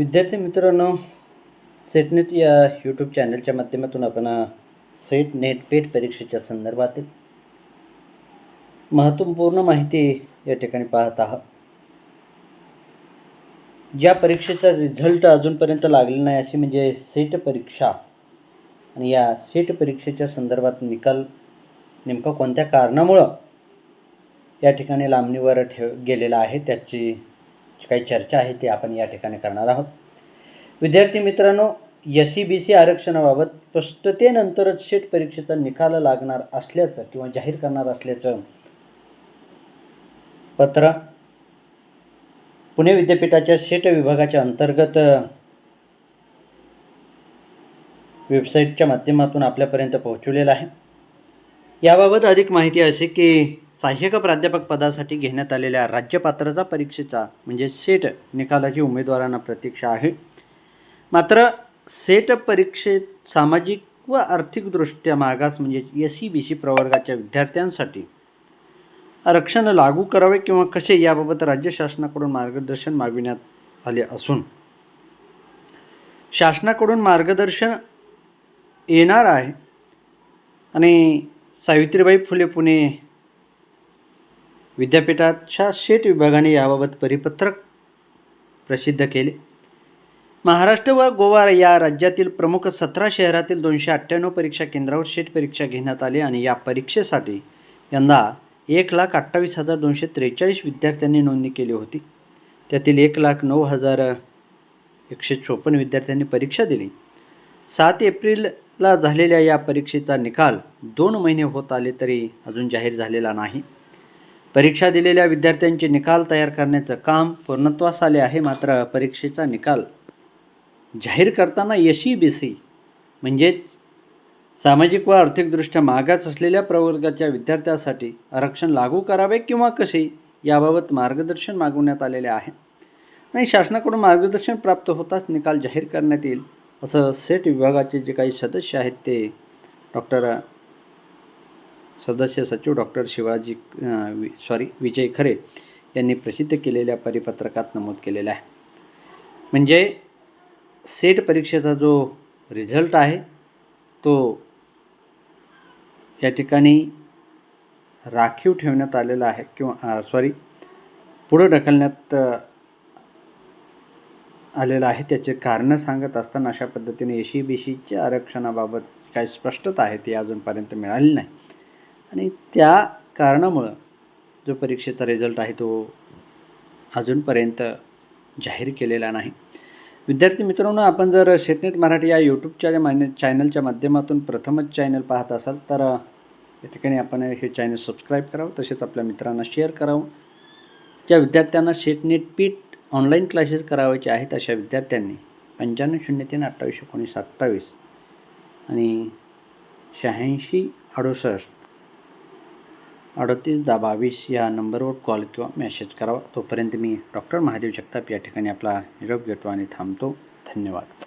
विद्यार्थी मित्रांनो सेटनेट या यूट्यूब चॅनलच्या माध्यमातून आपण सेट नेट पेट परीक्षेच्या संदर्भातील महत्त्वपूर्ण माहिती या ठिकाणी पाहत आहात. ज्या परीक्षेचा रिझल्ट अजूनपर्यंत लागलेला नाही अशी म्हणजे सेट परीक्षा. आणि या सेट परीक्षेच्या संदर्भात निकाल नेमका कोणत्या कारणामुळं या ठिकाणी लांबणीवर ठेव गेलेला आहे त्याची काही चर्चा आहे ती आपण या ठिकाणी करणार आहोत. विद्यार्थी मित्रांनो एस सी बी सी आरक्षणाबाबत स्पष्टतेनंतरच सेट परीक्षेचा निकाल लागणार असल्याचं किंवा जाहीर करणार असल्याचं पत्र पुणे विद्यापीठाच्या सेट विभागाच्या अंतर्गत वेबसाईटच्या माध्यमातून आपल्यापर्यंत पोहोचवलेलं आहे. याबाबत अधिक माहिती अशी की सहाय्यक प्राध्यापक पदासाठी घेण्यात आलेल्या राज्य पात्रता परीक्षेचा म्हणजे सेट निकालाची उमेदवारांना प्रतीक्षा आहे. मात्र सेट परीक्षेत सामाजिक व आर्थिकदृष्ट्या मागास म्हणजे एस सी बी सी प्रवर्गाच्या विद्यार्थ्यांसाठी आरक्षण लागू करावे किंवा कसे याबाबत राज्य शासनाकडून मार्गदर्शन मागविण्यात आले असून शासनाकडून मार्गदर्शन येणार आहे. आणि सावित्रीबाई फुले पुणे विद्यापीठाच्या शेट विभागाने याबाबत परिपत्रक प्रसिद्ध केले. महाराष्ट्र व गोवा या राज्यातील प्रमुख सतरा शहरातील दोनशे अठ्ठ्याण्णव परीक्षा केंद्रावर शेट परीक्षा घेण्यात आली आणि या परीक्षेसाठी यंदा एक लाख अठ्ठावीस हजार दोनशे त्रेचाळीस विद्यार्थ्यांनी नोंदणी केली होती. त्यातील एक लाख नऊ हजार एकशे चोपन्न विद्यार्थ्यांनी परीक्षा दिली. सात एप्रिलला झालेल्या या परीक्षेचा निकाल दोन महिने होत आले तरी अजून जाहीर झालेला नाही. परीक्षा दिलेल्या विद्यार्थ्यांचे निकाल तयार करण्याचं काम पूर्णत्वास आले आहे मात्र परीक्षेचा निकाल जाहीर करताना यशी ई बी सी. म्हणजेच सामाजिक व आर्थिकदृष्ट्या मागास असलेल्या प्रवर्गाच्या विद्यार्थ्यासाठी आरक्षण लागू करावे किंवा कसे याबाबत मार्गदर्शन मागवण्यात आलेले आहे. आणि शासनाकडून मार्गदर्शन प्राप्त होताच निकाल जाहीर करण्यात येईल असं सेट विभागाचे जे काही सदस्य आहेत ते डॉक्टर सदस्य सचिव डॉक्टर शिवाजी सॉरी विजय खरे यांनी प्रसिद्ध केलेल्या परिपत्रकात नमूद केलेलं आहे. म्हणजे सेट परीक्षेचा जो रिझल्ट आहे तो या ठिकाणी राखीव ठेवण्यात आलेला आहे किंवा सॉरी पुढं ढकलण्यात आलेलं आहे. त्याचे कारणं सांगत असताना अशा पद्धतीने ए सी बी सीच्या आरक्षणाबाबत काही स्पष्टता आहे ती अजूनपर्यंत मिळाली नाही. आणि त्या कारणामुळं जो परीक्षेचा रिझल्ट आहे तो अजूनपर्यंत जाहीर केलेला नाही. विद्यार्थी मित्रांनो आपण जर सेटनेट मराठी या यूट्यूबच्या मान्य चॅनलच्या माध्यमातून प्रथमच चॅनल पाहत असाल तर या ठिकाणी आपण हे चॅनल सबस्क्राईब करावं तसेच आपल्या मित्रांना शेअर करावं. ज्या विद्यार्थ्यांना सेटनेट पीठ ऑनलाईन क्लासेस करावायचे आहेत अशा विद्यार्थ्यांनी पंच्याण्णव शून्य तीन अठ्ठावीस एकोणीस अठ्ठावीस आणि शहाऐंशी अडुसष्ट अडतीस दहा बावीस या नंबरवर कॉल किंवा मेसेज करावा. तोपर्यंत मी डॉक्टर महादेव जगताप या ठिकाणी आपला निरोप घेतो आणि थांबतो. धन्यवाद.